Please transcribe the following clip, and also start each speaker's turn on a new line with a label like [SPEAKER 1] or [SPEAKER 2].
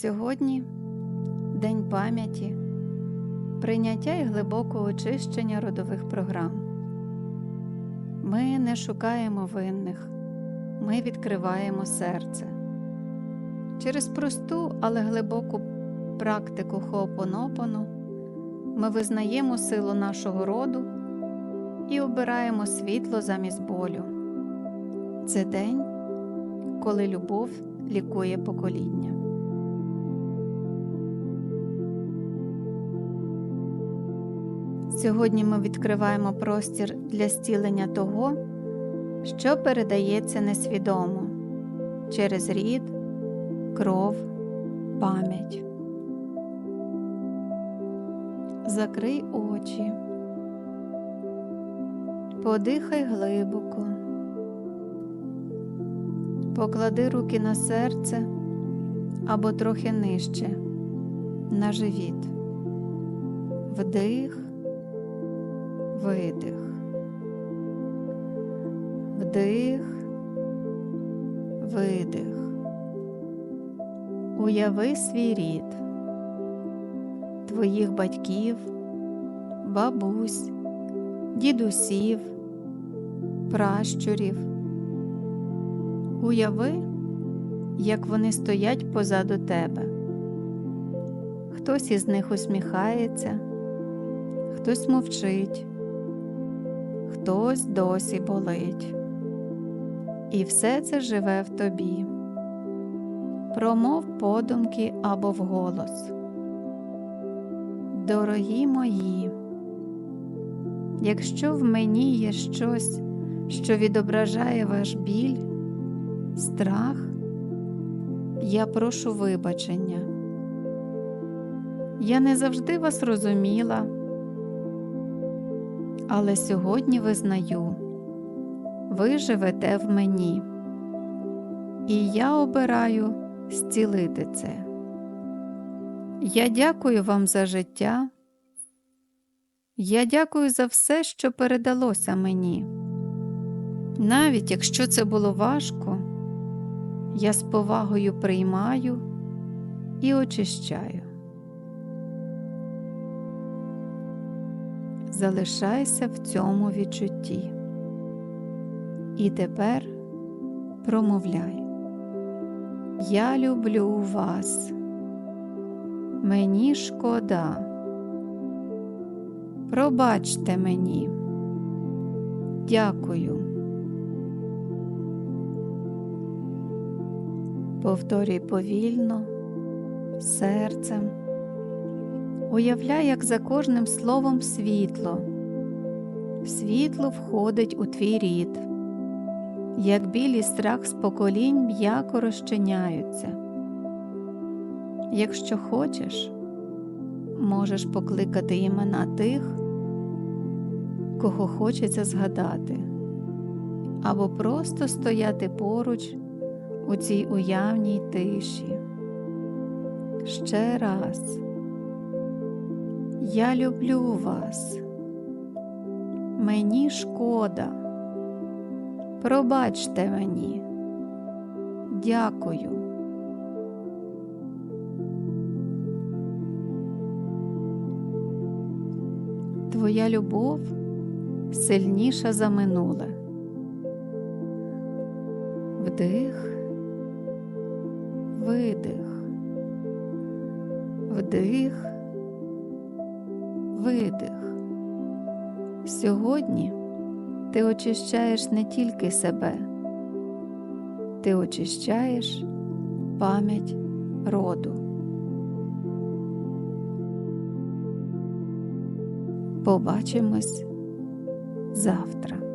[SPEAKER 1] Сьогодні День пам'яті, прийняття і глибокого очищення родових програм. Ми не шукаємо винних, ми відкриваємо серце. Через просту, але глибоку практику Хоопонопону ми визнаємо силу нашого роду і обираємо світло замість болю. Це день, коли любов лікує покоління. Сьогодні ми відкриваємо простір для стілення того, що передається несвідомо через рід, кров, пам'ять. Закрий очі, подихай глибоко, поклади руки на серце або трохи нижче, на живіт. Вдих, видих, вдих, видих. Уяви свій рід, твоїх батьків, бабусь, дідусів, пращурів. Уяви, як вони стоять позаду тебе. Хтось із них усміхається, хтось мовчить, хтось досі болить. І все це живе в тобі. Промов подумки або вголос. Дорогі мої, якщо в мені є щось, що відображає ваш біль, страх, я прошу вибачення. Я не завжди вас розуміла, але сьогодні визнаю, ви живете в мені, і я обираю зцілити це. Я дякую вам за життя. Я дякую за все, що передалося мені. Навіть якщо це було важко, я з повагою приймаю і очищаю. Залишайся в цьому відчутті. І тепер промовляй. Я люблю вас. Мені шкода. Пробачте мені. Дякую. Повторюй повільно, серцем. Уявляй, як за кожним словом світло. Світло входить у твій рід, як білий страх з поколінь м'яко розчиняються. Якщо хочеш, можеш покликати імена тих, кого хочеться згадати, або просто стояти поруч у цій уявній тиші. Ще раз. Я люблю вас. Мені шкода. Пробачте мені. Дякую. Твоя любов сильніша за минуле. Вдих, видих, вдих видих. Сьогодні ти очищаєш не тільки себе, ти очищаєш пам'ять роду. Побачимось завтра.